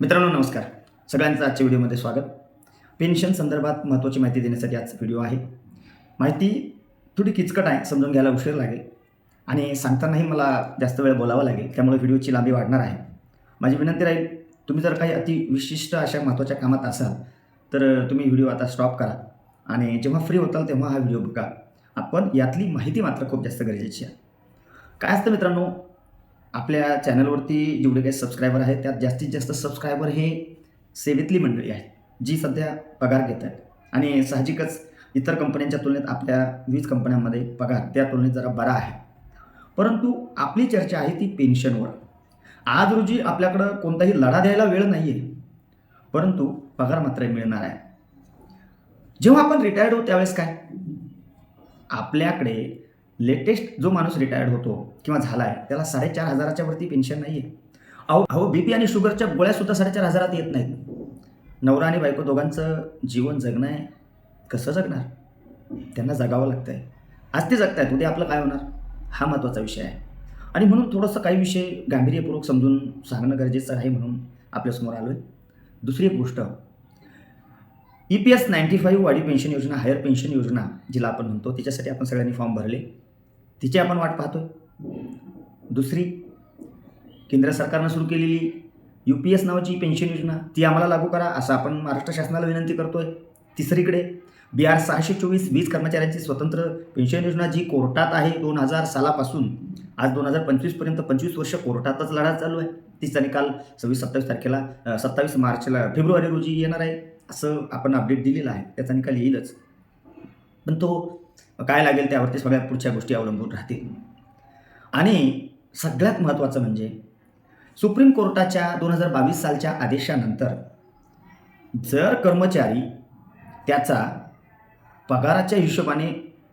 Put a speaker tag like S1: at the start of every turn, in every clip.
S1: मित्रांनो नमस्कार. सगळ्यांचं आजच्या व्हिडिओमध्ये स्वागत. पेन्शन संदर्भात महत्त्वाची माहिती देण्यासाठी आजचा व्हिडिओ आहे. माहिती थोडी किचकट आहे समजून घ्यायला उशीर लागेल. आणि सांगतानाही मला जास्त वेळ बोलावं लागेल त्यामुळे व्हिडिओची लांबी वाढणार आहे. माझी विनंती राहील तुम्ही जर काही अति विशिष्ट अशा महत्त्वाच्या कामात असाल तर तुम्ही व्हिडिओ आता स्टॉप करा. आणि जेव्हा फ्री होताल तेव्हा हा व्हिडिओ बघा. आपण यातली माहिती मात्र खूप जास्त गरजेची आहे. काय असतं मित्रांनो आपल्या चॅनलवरती जेवढे काही सबस्क्रायबर आहेत त्यात जास्तीत जास्त सबस्क्रायबर हे सेवेतली मंडळी आहेत जी सध्या पगार घेत आहेत. आणि साहजिकच इतर कंपन्यांच्या तुलनेत आपल्या वीज कंपन्यांमध्ये पगार त्या तुलनेत जरा बरा आहे. परंतु आपली चर्चा आहे ती पेन्शनवर आज रोजी आपल्याकडं कोणताही लढा द्यायला वेळ नाही आहे परंतु पगार मात्र मिळणार आहे. जेव्हा आपण रिटायर्ड होऊ त्यावेळेस काय? आपल्याकडे लेटेस्ट जो माणूस रिटायर्ड होतो किंवा झाला आहे त्याला साडेचार हजाराच्या वरती पेन्शन नाही आहे अहो अहो बी पी आणि शुगरच्या गोळ्यासुद्धा साडेचार हजारात येत नाहीत. नवरा आणि बायको दोघांचं जीवन जगणं आहे. कसं जगणार? त्यांना जगावं लागतं आहे आज ते जगतायत उद्या आपलं काय होणार? हा महत्त्वाचा विषय आहे. आणि म्हणून थोडंसं काही विषय गांभीर्यपूर्वक समजून सांगणं गरजेचं आहे म्हणून आपल्यासमोर आलो आहे दुसरी एक गोष्ट E P S ninety five वाढी पेन्शन योजना हायर पेन्शन योजना जिला आपण म्हणतो त्याच्यासाठी आपण सगळ्यांनी फॉर्म भरले. तिची आपण वाट पाहतोय. दुसरी केंद्र सरकारनं सुरू केलेली यू पी एस नावाची पेन्शन योजना ती आम्हाला लागू करा असं आपण महाराष्ट्र शासनाला विनंती करतोय. तिसरीकडे बी आर सहाशे चोवीस वीज कर्मचाऱ्यांची स्वतंत्र पेन्शन योजना जी कोर्टात आहे दोन हजार सालापासून आज दोन हजार पंचवीसपर्यंत पंचवीस वर्ष कोर्टातच लढा चालू आहे. तिचा निकाल सव्वीस सत्तावीस तारखेला सत्तावीस मार्चला फेब्रुवारी रोजी येणार आहे असं आपण अपडेट दिलेलं आहे. त्याचा निकाल येईलच. पण तो काय लागेल त्यावरती सगळ्या पुढच्या गोष्टी अवलंबून राहतील. आणि सगळ्यात महत्त्वाचं म्हणजे सुप्रीम कोर्टाच्या दोन हजार बावीस सालच्या आदेशानंतर जर कर्मचारी त्याचा पगाराच्या हिशोबाने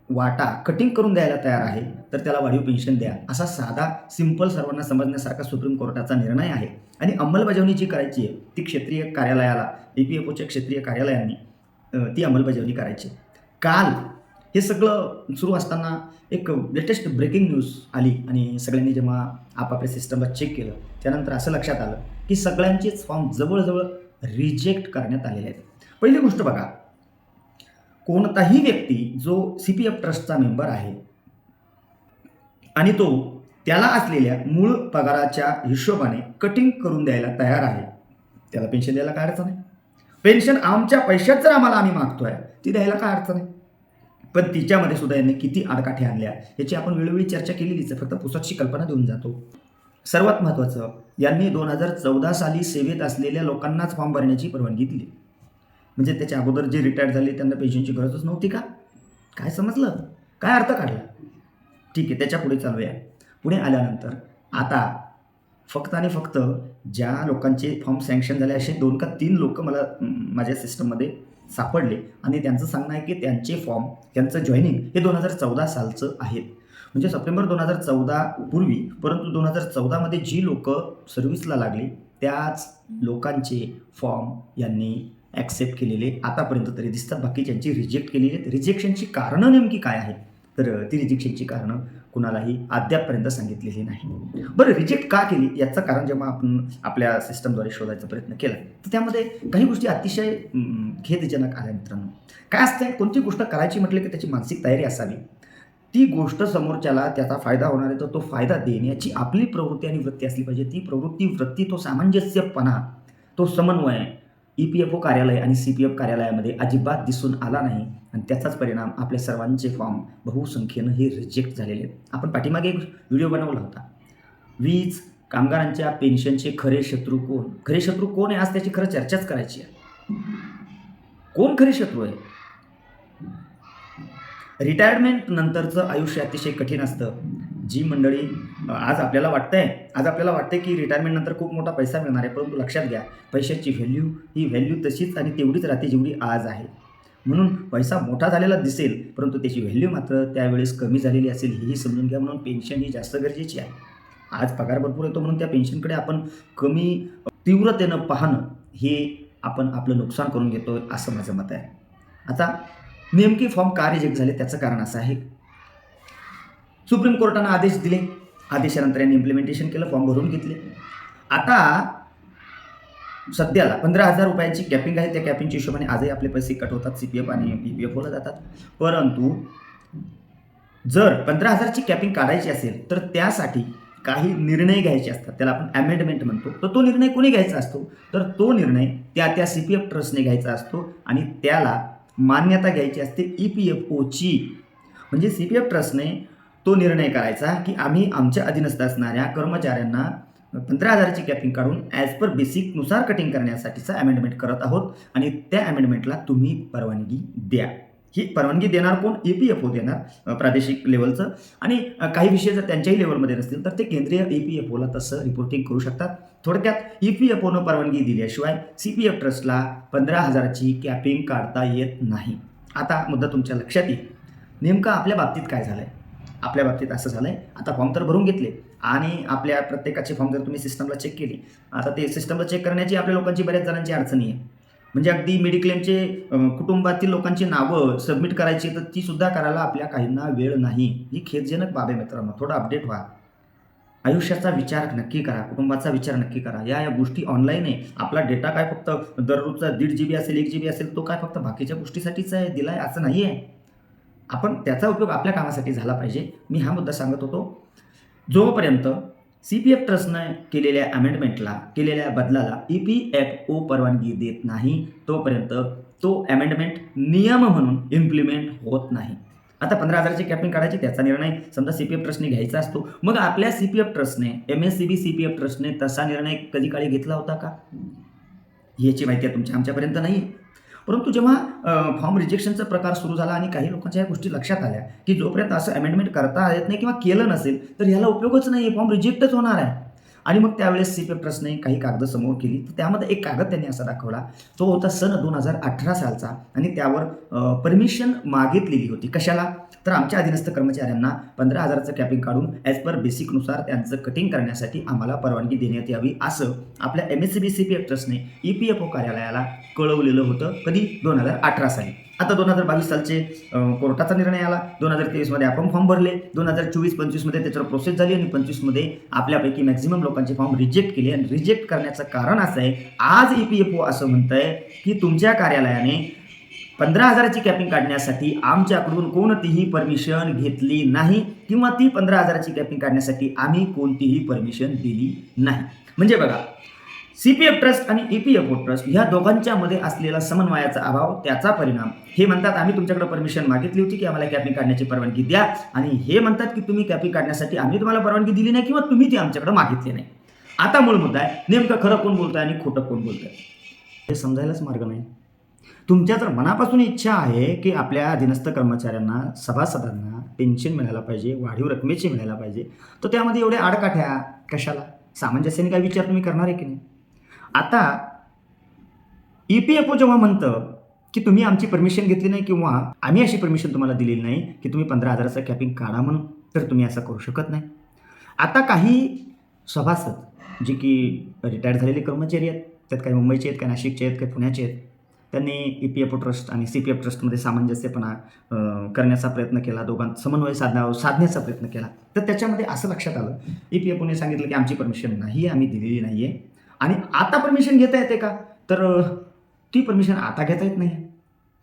S1: वाटा कटिंग करून द्यायला तयार आहे तर त्याला वाढीव पेन्शन द्या. असा साधा सिंपल सर्वांना समजण्यासारखा सुप्रीम कोर्टाचा निर्णय आहे. आणि अंमलबजावणी जी करायची आहे ती क्षेत्रीय कार्यालयाला ई पी एफ ओच्या क्षेत्रीय कार्यालयांनी ती अंमलबजावणी करायची काल हे सगळं सुरू असताना एक लेटेस्ट ब्रेकिंग न्यूज आली आणि सगळ्यांनी जेव्हा आपापल्या सिस्टमला चेक केलं त्यानंतर असं लक्षात आलं की सगळ्यांचेच फॉर्म जवळजवळ रिजेक्ट करण्यात आलेले आहेत. पहिली गोष्ट बघा कोणताही व्यक्ती जो सी पी एफ ट्रस्टचा मेंबर आहे आणि तो त्याला असलेल्या मूळ पगाराच्या हिशोबाने कटिंग करून द्यायला तयार आहे त्याला पेन्शन द्यायला काय अडचण आहे? पेन्शन आमच्या पैशात जर आम्हाला आम्ही मागतोय ती द्यायला काय अडचण आहे? पण तिच्यामध्ये सुद्धा यांनी किती आडकाठी आणल्या याची आपण वेळोवेळी चर्चा केलेलीच फक्त पुस्तकची कल्पना देऊन जातो. सर्वात महत्त्वाचं यांनी दोन हजार चौदा साली सेवेत असलेल्या लोकांनाच फॉर्म भरण्याची परवानगी दिली. म्हणजे त्याच्या अगोदर जे रिटायर झाले त्यांना पेन्शनची गरजच नव्हती का? काय समजलं? काय अर्थ काढला? ठीक आहे त्याच्या पुढे चालूया. पुढे आल्यानंतर आता फक्त आणि फक्त ज्या लोकांचे फॉर्म सँक्शन झाले असे दोन का तीन लोक मला माझ्या सिस्टममध्ये सापडले. आणि त्यांचं सांगणं आहे की त्यांचे फॉर्म त्यांचं जॉईनिंग हे दोन हजार चौदा सालचं आहे. म्हणजे सप्टेंबर दोन हजार चौदा पूर्वी परंतु दोन हजार चौदामध्ये जी लोक सर्व्हिसला लागली त्याच लोकांचे फॉर्म यांनी ॲक्सेप्ट केलेले आतापर्यंत तरी दिसतात. बाकी ज्यांची रिजेक्ट केलेली आहेत रिजेक्शनची कारणं नेमकी काय आहेत? तर ती रिजेक्शनची कारणं कुणालाही अद्यापपर्यंत सांगितलेली नाही. बरं रिजेक्ट का केली? याचं कारण जेव्हा आपण आपल्या सिस्टमद्वारे शोधायचा प्रयत्न केला तर त्यामध्ये काही गोष्टी अतिशय खेदजनक आल्या मित्रांनो. काय असते कोणती गोष्ट करायची म्हटलं की त्याची मानसिक तयारी असावी? ती गोष्ट समोरच्याला त्याचा फायदा होणार आहे तर तो फायदा देण्याची आपली प्रवृत्ती आणि वृत्ती असली पाहिजे. ती प्रवृत्ती वृत्ती तो सामंजस्यपणा तो समन्वय ई पी एफ ओ कार्यालय आणि सी पी एफ कार्यालयामध्ये अजिबात दिसून आला नाही आणि त्याचाच परिणाम आपल्या सर्वांचे फॉर्म बहुसंख्येनं हे रिजेक्ट झालेले आहेत. आपण पाठीमागे एक व्हिडिओ बनवला होता. वीज कामगारांच्या पेन्शनचे खरे शत्रू कोण? खरे शत्रू कोण आहे? आज त्याची खरं चर्चाच करायची आहे. कोण खरे शत्रू आहे? रिटायरमेंट नंतरचं आयुष्य अतिशय कठीण असतं. जी मंडळी आज आपल्याला वाटतंय आज आपल्याला वाटतंय की रिटायरमेंटनंतर खूप मोठा पैसा मिळणार आहे परंतु लक्षात घ्या पैशाची व्हॅल्यू ही व्हॅल्यू तशीच आणि तेवढीच राहते जेवढी आज आहे. म्हणून पैसा मोठा झालेला दिसेल परंतु त्याची व्हॅल्यू मात्र त्यावेळेस कमी झालेली असेल हेही समजून घ्या म्हणून पेन्शन ही जास्त गरजेची आहे. आज पगार भरपूर येतो म्हणून त्या पेन्शनकडे आपण कमी तीव्रतेनं पाहणं हे आपण आपलं नुकसान करून घेतो असं माझं मत आहे. आता नेमके फॉर्म का रिजेक्ट झाले त्याचं कारण असं आहे. सुप्रीम कोर्टानं आदेश दिले. आदेशानंतर यांनी इम्प्लिमेंटेशन केलं फॉर्म भरून घेतले. आता सध्याला पंधरा हजार रुपयांची कॅपिंग आहे. त्या कॅपिंगच्या हिशोबाने आजही आपले पैसे कट होतात. सी पी एफ आणि ई पी एफ ओला जातात. परंतु जर पंधरा हजारची कॅपिंग काढायची असेल तर त्यासाठी काही निर्णय घ्यायचे असतात. त्याला आपण अमेंडमेंट म्हणतो. तर तो निर्णय कोणी घ्यायचा असतो? तर तो निर्णय त्या त्या सी पी एफ ट्रस्टने घ्यायचा असतो आणि त्याला मान्यता घ्यायची असते ई पी एफ ओची म्हणजे सी पी एफ ट्रस्टने तो निर्णय करायचा की आम्ही आमच्या अधीनस्थ असणाऱ्या कर्मचाऱ्यांना पंधरा हजाराची कॅपिंग काढून ॲज पर बेसिकनुसार कटिंग करण्यासाठीचा अमेंडमेंट करत आहोत आणि त्या अमेंडमेंटला तुम्ही परवानगी द्या. ही परवानगी देणार कोण? ई पी एफ ओ देणार प्रादेशिक लेवलचं आणि काही विषय जर त्यांच्याही लेवलमध्ये नसतील तर ते केंद्रीय ई पी एफ ओला तसं रिपोर्टिंग करू शकतात. थोडक्यात ई पी एफ ओनं परवानगी दिल्याशिवाय सी पी एफ ट्रस्टला पंधरा हजाराची कॅपिंग काढता येत नाही. आता मुद्दा तुमच्या लक्षात येईल. नेमकं आपल्या बाबतीत काय झालं आहे आपल्या बाबतीत असं झालं आहे आता फॉर्म तर भरून घेतले आणि आपल्या प्रत्येकाचे फॉर्म जर तुम्ही सिस्टमला चेक केली आता ते सिस्टमला चेक करण्याची आपल्या लोकांची बऱ्याच जणांची अडचणी आहे. म्हणजे अगदी मेडिक्लेमचे कुटुंबातील लोकांची नावं सबमिट करायची तर ती सुद्धा करायला आपल्या काहींना वेळ नाही. ही खेदजनक बाब आहे मित्रांनो. थोडं अपडेट व्हा. आयुष्याचा विचार नक्की करा. कुटुंबाचा विचार नक्की करा. या या गोष्टी ऑनलाईन आहे. आपला डेटा काय फक्त दररोजचा दीड जी बी असेल एक जी बी असेल तो काय फक्त बाकीच्या गोष्टीसाठीच आहे दिला आहे असं नाही आहे आपण त्याचा उपयोग आपल्या कामासाठी झाला पाहिजे. मी हा मुद्दा सांगत होतो. जोपर्यंत सी पी एफ ट्रस्टनं केलेल्या अमेंडमेंटला केलेल्या बदलाला ई पी एफ ओ परवानगी देत नाही तोपर्यंत तो अमेंडमेंट नियम म्हणून इम्प्लिमेंट होत नाही. आता पंधरा हजाराची कॅपिंग काढायची त्याचा निर्णय समजा सी पी एफ ट्रस्टने घ्यायचा असतो. मग आपल्या C P F ट्रस्टने M S C B C P F ट्रस्टने तसा निर्णय कधी काळी घेतला होता का? याची माहिती तुमच्या आमच्यापर्यंत नाही आहे परंतु जेव्हा फॉर्म रिजेक्शनचा प्रकार सुरू झाला आणि काही लोकांच्या या गोष्टी लक्षात आल्या की जोपर्यंत असं अमेंडमेंट करता येत नाही किंवा केलं नसेल तर ह्याला उपयोगच नाही आहे फॉर्म रिजेक्टच होणार आहे. आणि मग त्यावेळेस सी पी एफ ट्रस्टने काही कागद समोर केली. तर त्यामध्ये एक कागद त्यांनी असा दाखवला. तो होता सन दोन हजार अठरा सालचा आणि त्यावर परमिशन मागितलेली होती. कशाला? तर आमच्या अधीनस्थ कर्मचाऱ्यांना पंधरा हजाराचं कॅपिंग काढून ॲज पर बेसिकनुसार त्यांचं कटिंग करण्यासाठी आम्हाला परवानगी देण्यात यावी असं आपल्या M S C B C P F ट्रस्टने E P F O कार्यालयाला कळवलेलं होतं कधी? दोन हजार अठरा साली. आता दोन हजार बावीस सालचे कोर्टाचा निर्णय आला. दोन हजार तेवीसमध्ये आपण फॉर्म भरले. दोन हजार चोवीस पंचवीसमध्ये त्याच्यावर प्रोसेस झाली आणि पंचवीसमध्ये आपल्यापैकी मॅक्झिमम लोकांचे फॉर्म रिजेक्ट केले आणि रिजेक्ट करण्याचं कारण असं आहे आज ई पी एफ ओ असं म्हणत आहे की तुमच्या कार्यालयाने पंधरा हजाराची कॅपिंग काढण्यासाठी आमच्याकडून कोणतीही परमिशन घेतली नाही किंवा ती पंधरा हजाराची कॅपिंग काढण्यासाठी आम्ही कोणतीही परमिशन दिली नाही. म्हणजे बघा सी पी एफ ट्रस्ट आणि E P F O trust ह्या दोघांच्या मध्ये असलेला समन्वयाचा अभाव त्याचा परिणाम. हे म्हणतात आम्ही तुमच्याकडे परमिशन मागितली होती की आम्हाला कॅपिंग काढण्याची परवानगी द्या. आणि हे म्हणतात की तुम्ही कॅपिंग काढण्यासाठी आम्ही तुम्हाला परवानगी दिली नाही किंवा तुम्ही ती आमच्याकडे मागितली नाही. आता मूळ मुद्दा आहे नेमकं खरं कोण बोलतंय आणि खोटं कोण बोलतंय? हे समजायलाच मार्ग नाही. तुमच्या जर मनापासून इच्छा आहे की आपल्या अधीनस्थ कर्मचाऱ्यांना सभासदांना पेन्शन मिळायला पाहिजे वाढीव रकमेची मिळायला पाहिजे तर त्यामध्ये एवढ्या आडकाठ्या कशाला? सामंजस्याने काय विचार तुम्ही करणार आहे की नाही? आता ई पी एफ ओ जेव्हा म्हणतं की तुम्ही आमची परमिशन घेतली नाही किंवा आम्ही अशी परमिशन तुम्हाला दिलेली नाही की तुम्ही पंधरा हजाराचं कॅपिंग काढा म्हणून तर तुम्ही असं करू शकत नाही. आता काही सभासद जे की रिटायर्ड झालेले कर्मचारी आहेत त्यात काही मुंबईचे आहेत काही नाशिकचे आहेत काही पुण्याचे आहेत त्यांनी E P F O trust आणि सी पी एफ ट्रस्टमध्ये सामंजस्यपणा करण्याचा प्रयत्न केला दोघां समन्वय साधण्या साधण्याचा प्रयत्न केला. तर त्याच्यामध्ये असं लक्षात आलं ई पी एफ ओने सांगितलं की आमची परमिशन नाही आम्ही दिलेली नाही आहे आणि आता परमिशन घेता येते का? तर ती परमिशन आता घेता येत नाही.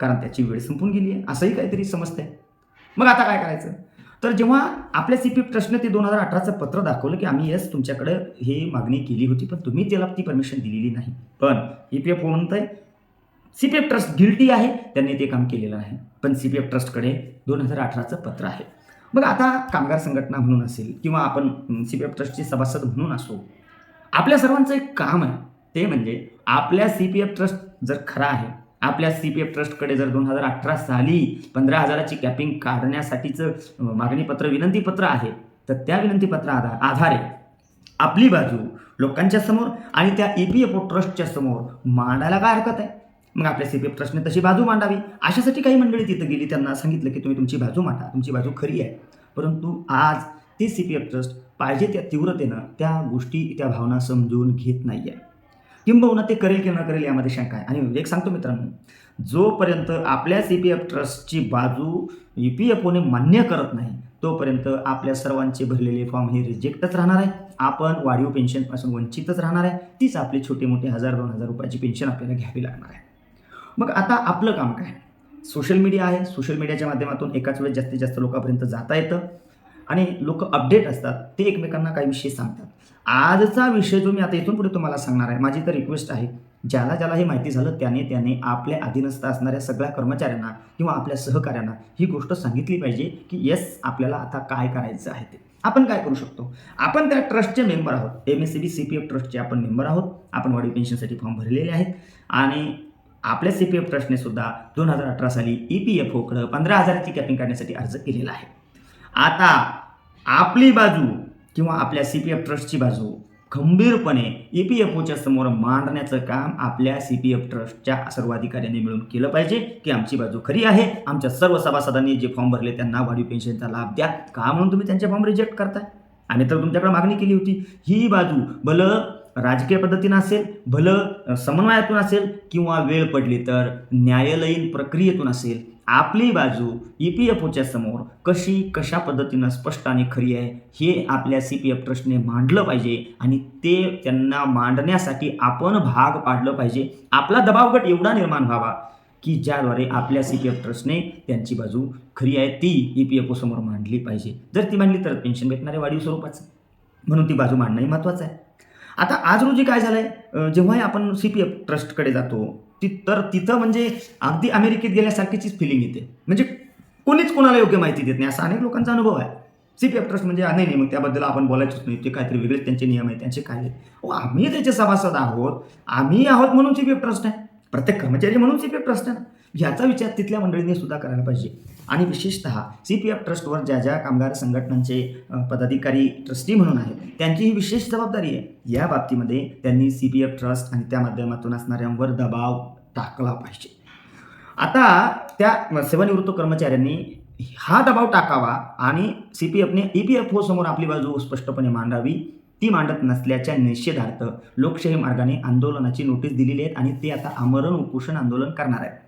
S1: कारण त्याची वेळ संपून गेली आहे. असंही काहीतरी समजतंय. मग आता काय करायचं? तर जेव्हा आपल्या सी पी एफ ट्रस्टने ते दोन हजार अठराचं पत्र दाखवलं की आम्ही येस तुमच्याकडे हे मागणी केली होती पण तुम्ही त्याला ती परमिशन दिलेली नाही. पण ई पी एफ ओ म्हणतंय C P F trust guilty आहे. त्यांनी ते काम केलेलं नाही पण सी पी एफ ट्रस्टकडे दोन हजार अठराचं पत्र आहे. मग आता कामगार संघटना म्हणून असेल किंवा आपण सी पी एफ ट्रस्टचे सभासद म्हणून असो आपल्या सर्वांचं एक काम आहे ते म्हणजे आपल्या सी पी एफ ट्रस्ट जर खरा आहे आपल्या सी पी एफ ट्रस्टकडे जर दोन हजार अठरा साली पंधरा हजाराची कॅपिंग काढण्यासाठीचं मागणीपत्र विनंतीपत्र आहे तर त्या विनंतीपत्र आधा आधारे आपली बाजू लोकांच्या समोर आणि त्या ई पी एफ ओ ट्रस्टच्या समोर मांडायला काय हरकत आहे? मग आपल्या सी पी एफ ट्रस्टने तशी बाजू मांडावी. अशासाठी काही मंडळी तिथं गेली त्यांना सांगितलं की तुम्ही तुमची बाजू मांडा तुमची बाजू खरी आहे. परंतु आज ती सी पी एफ ट्रस्ट पाहिजे त्या तीव्रतेनं त्या गोष्टी त्या भावना समजून घेत नाही आहे किंबहुना ते करेल की न करेल यामध्ये शंका आहे. आणि एक सांगतो मित्रांनो जोपर्यंत आपल्या सी पी एफ ट्रस्टची बाजू ई पी एफ ओने मान्य करत नाही तोपर्यंत आपल्या सर्वांचे भरलेले फॉर्म हे रिजेक्टच राहणार आहे. आपण वाढीव पेन्शनपासून वंचितच राहणार आहे. तीच आपली छोटे मोठी हजार दोन हजार रुपयाची पेन्शन आपल्याला घ्यावी लागणार आहे. मग आता आपलं काम काय? सोशल मीडिया आहे. सोशल मीडियाच्या माध्यमातून एकाच वेळेस जास्तीत जास्त लोकांपर्यंत जाता येतं. आणि लोक अपडेट असतात ते एकमेकांना काही विषय सांगतात. आजचा विषय जो मी आता इथून पुढे तुम्हाला सांगणार आहे माझी तर रिक्वेस्ट आहे ज्याला ज्याला हे माहिती झालं त्याने त्याने आपल्या अधीनस्थ असणाऱ्या सगळ्या कर्मचाऱ्यांना किंवा आपल्या सहकाऱ्यांना ही गोष्ट सांगितली पाहिजे की येस आपल्याला आता काय करायचं आहे ते. आपण काय करू शकतो? आपण त्या ट्रस्टचे मेंबर आहोत. M S C B C P F ट्रस्टचे आपण मेंबर आहोत. आपण वाढीव पेन्शनसाठी फॉर्म भरलेले आहेत. आणि आपल्या सी पी एफ ट्रस्टने सुद्धा दोन हजार अठरा साली ई पी एफ ओकडं पंधरा हजाराची कॅपिंग करण्यासाठी अर्ज केलेला आहे. आता आपली बाजू किंवा आपल्या सी पी एफ ट्रस्टची बाजू खंबीरपणे ई पी एफ ओच्या समोर मांडण्याचं काम आपल्या सी पी एफ ट्रस्टच्या सर्व अधिकाऱ्यांनी मिळून केलं पाहिजे की आमची बाजू खरी आहे. आमच्या सर्व सभासदांनी जे फॉर्म भरले त्यांना वाढीव पेन्शनचा लाभ द्या. का म्हणून तुम्ही त्यांचे फॉर्म रिजेक्ट करताय? आणि तर तुमच्याकडे मागणी केली होती. ही बाजू भलं राजकीय पद्धतीनं असेल भलं समन्वयातून असेल किंवा वेळ पडली तर न्यायालयीन प्रक्रियेतून असेल आपली बाजू ई पी एफ ओच्या समोर कशी कशा पद्धतीनं स्पष्ट आणि खरी आहे हे आपल्या सी पी एफ ट्रस्टने मांडलं पाहिजे आणि ते त्यांना मांडण्यासाठी आपण भाग पाडलं पाहिजे. आपला दबावगट एवढा निर्माण व्हावा की ज्याद्वारे आपल्या सी पी एफ ट्रस्टने त्यांची बाजू खरी आहे ती ई पी एफ ओ समोर मांडली पाहिजे. जर ती मांडली तर पेन्शन भेटणारे वाढीव स्वरूपाचं. म्हणून ती बाजू मांडणंही महत्त्वाचं आहे. आता आज रोजी काय झालं आहे जेव्हाही आपण सी पी एफ ट्रस्टकडे जातो ती तर तिथं म्हणजे अगदी अमेरिकेत गेल्यासारखीचीच फिलिंग येते. म्हणजे कोणीच कोणाला योग्य माहिती देत नाही. असा अनेक लोकांचा अनुभव आहे. सी पी एफ ट्रस्ट म्हणजे नाही नाही मग त्याबद्दल आपण बोलायचंच नाही. ते काहीतरी वेगळेच त्यांचे नियम आहेत त्यांचे काय आहेत. अहो, आम्ही त्याचे सभासद आहोत. आम्ही आहोत म्हणून सी पी एफ ट्रस्ट आहे. प्रत्येक कर्मचारी म्हणून सी पी एफ ट्रस्ट आहे. ह्याचा विचार तिथल्या मंडळींनी सुद्धा करायला पाहिजे. आणि विशेषतः सी पी एफ ट्रस्टवर ज्या ज्या कामगार संघटनांचे पदाधिकारी ट्रस्टी म्हणून आहेत त्यांची ही विशेष जबाबदारी आहे. या बाबतीमध्ये त्यांनी सी पी एफ ट्रस्ट आणि त्या माध्यमातून असणाऱ्यांवर दबाव टाकला पाहिजे. आता त्या सेवानिवृत्त कर्मचाऱ्यांनी हा दबाव टाकावा आणि सी पी एफने ई पी एफ ओ समोर आपली बाजू स्पष्टपणे मांडावी. ती मांडत नसल्याच्या निषेधार्थ लोकशाही मार्गाने आंदोलनाची नोटीस दिलेली आहे आणि ते आता आमरण उपोषण आंदोलन करणार आहेत.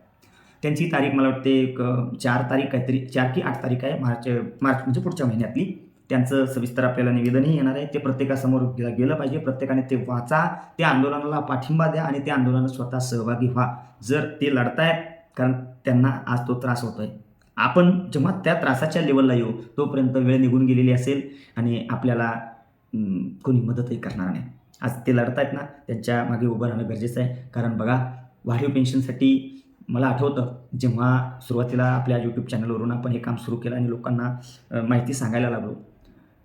S1: त्यांची तारीख मला वाटते एक चार तारीख काहीतरी चार की आठ तारीख आहे मार्च मार्च म्हणजे पुढच्या महिन्यातली. त्यांचं सविस्तर आपल्याला निवेदनही येणार आहे. ते प्रत्येकासमोर गेलं पाहिजे. प्रत्येकाने ते वाचा त्या आंदोलनाला पाठिंबा द्या आणि त्या आंदोलनात स्वतः सहभागी व्हा. जर ते लढतायत कारण त्यांना आज तो त्रास होतोय. आपण जेव्हा त्या त्रासाच्या लेवलला येऊ तोपर्यंत वेळ निघून गेलेली असेल आणि आपल्याला कोणी मदतही करणार नाही. आज ते लढतायत ना त्यांच्या मागे उभं राहणं गरजेचं आहे. कारण बघा वाढीव पेन्शनसाठी मला आठवतं जेव्हा सुरुवातीला आपल्या यूट्यूब चॅनलवरून आपण हे काम सुरू केलं आणि लोकांना माहिती सांगायला लागलो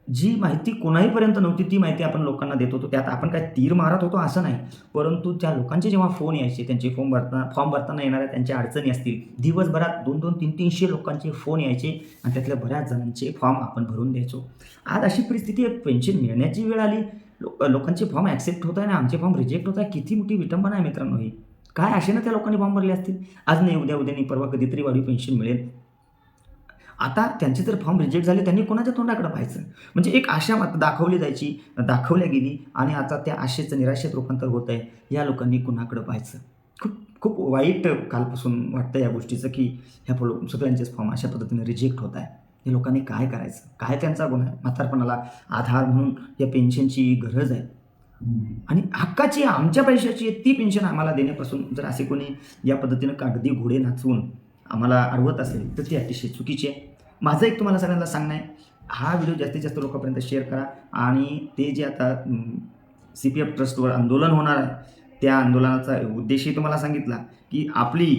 S1: जी माहिती कोणाहीपर्यंत नव्हती ती माहिती आपण लोकांना देत होतो. त्यात आपण काय तीर मारत होतो असं नाही. परंतु त्या लोकांचे जेव्हा फोन यायचे त्यांचे फॉर्म भरताना फॉर्म भरताना येणाऱ्या त्यांच्या अडचणी असतील दिवसभरात दोन दोन तीन तीनशे लोकांचे फोन यायचे आणि त्यातल्या बऱ्याच जणांचे फॉर्म आपण भरून द्यायचो. आज अशी परिस्थिती पेन्शन मिळण्याची वेळ आली. लो लोकांचे फॉर्म ॲक्सेप्ट होत आहे आणि आमचे फॉर्म रिजेक्ट होत आहे. किती मोठी विटंबना आहे मित्रांनो ही. काय असे ना त्या लोकांनी फॉर्म भरले असतील? आज नाही उद्या उद्या नाही परवा कधीतरी वाढीव पेन्शन मिळेल. आता त्यांचे जर फॉर्म रिजेक्ट झाले त्यांनी कोणाच्या तोंडाकडे पाहायचं? म्हणजे एक आशा मात्र दाखवली जायची दाखवल्या गेली आणि आता त्या आशेचं निराशेत रूपांतर होत आहे या लोकांनी कुणाकडं पाहायचं? खूप खूप वाईट कालपासून वाटतं या गोष्टीचं की ह्या फॉलो सगळ्यांचेच फॉर्म अशा पद्धतीने रिजेक्ट होत आहे या लोकांनी काय करायचं? काय त्यांचा गुन्हा आहे? म्हातारपणाला आधार म्हणून या पेन्शनची गरज आहे. आणि हक्काची आमच्या पैशाची आहे ती पेन्शन आम्हाला देण्यापासून जर असे कोणी या पद्धतीनं कागदी घोडे नाचवून आम्हाला अडवत असेल तर ती अतिशय चुकीची आहे. माझं एक तुम्हाला सगळ्यांना सांगणं आहे हा व्हिडिओ जास्तीत जास्त लोकांपर्यंत शेअर करा आणि ते जे आता सी पी एफ ट्रस्टवर आंदोलन होणार आहे त्या आंदोलनाचा उद्देशही तुम्हाला सांगितला की आपली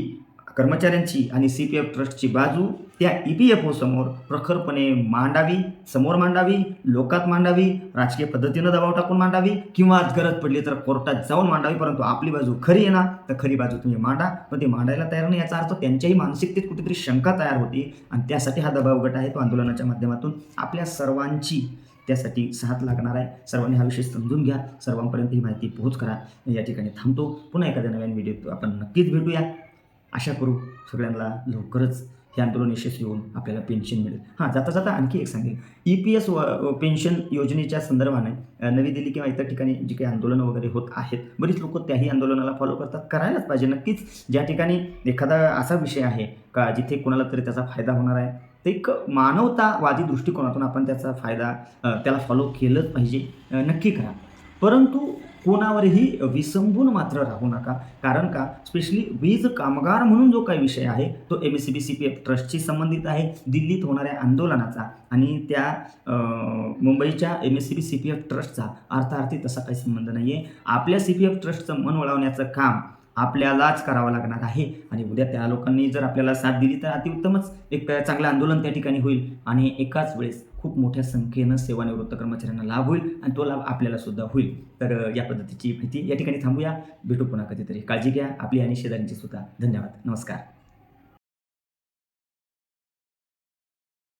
S1: कर्मचाऱ्यांची आणि सी पी एफ ट्रस्टची बाजू त्या ई पी एफ ओ समोर प्रखरपणे मांडावी समोर मांडावी लोकात मांडावी राजकीय पद्धतीनं दबाव टाकून मांडावी किंवा गरज पडली तर कोर्टात जाऊन मांडावी परंतु आपली बाजू खरी आहे ना तर खरी बाजू तुम्ही मांडा. पण ते मांडायला तयार नाही याचा अर्थ त्यांच्याही मानसिकतेत कुठेतरी शंका तयार होती आणि त्यासाठी हा दबाव गट आहे तो आंदोलनाच्या माध्यमातून आपल्या सर्वांची त्यासाठी साथ लागणार आहे. सर्वांनी हा विषय समजून घ्या. सर्वांपर्यंत ही माहिती पोहोच करा. या ठिकाणी थांबतो. पुन्हा एखाद्या नव्यान व्हिडिओ आपण नक्कीच भेटूया. आशा करू सगळ्यांना लवकरच हे आंदोलन यशस्वी होऊन आपल्याला पेन्शन मिळेल. हां जाता जाता आणखी एक सांगेल ई पी एस पेन्शन योजनेच्या संदर्भाने नवी दिल्ली किंवा इतर ठिकाणी जी काही आंदोलनं वगैरे होत आहेत बरीच लोक त्याही आंदोलनाला फॉलो करतात. करायलाच पाहिजे. नक्कीच ज्या ठिकाणी एखादा असा विषय आहे का जिथे कोणाला तरी त्याचा फायदा होणार आहे तर एक मानवतावादी दृष्टिकोनातून आपण त्याचा फायदा त्याला फॉलो केलंच पाहिजे. नक्की करा. परंतु कोणावरही विसंबून मात्र राहू नका. कारण का? स्पेशली वीज कामगार म्हणून जो काही विषय आहे तो M S C B C P F ट्रस्टशी संबंधित आहे. दिल्लीत होणाऱ्या आंदोलनाचा आणि त्या मुंबईच्या M S C B C P F ट्रस्टचा अर्थार्थी तसा काही संबंध नाही आहे आपल्या सी पी एफ ट्रस्टचं मन वळवण्याचं काम आपल्यालाच करावं लागणार आहे. आणि उद्या त्या लोकांनी जर आपल्याला साथ दिली तर अतिउत्तमच. एक चांगलं आंदोलन त्या ठिकाणी होईल आणि एकाच वेळेस खूप मोठ्या संख्येनं सेवानिवृत्त कर्मचाऱ्यांना लाभ होईल आणि तो लाभ आपल्याला सुद्धा होईल. तर या पद्धतीची माहिती या ठिकाणी थांबूया. भेटू पुन्हा कधीतरी. काळजी घ्या. आपली आणि शेजाऱ्यांची सुद्धा धन्यवाद. नमस्कार.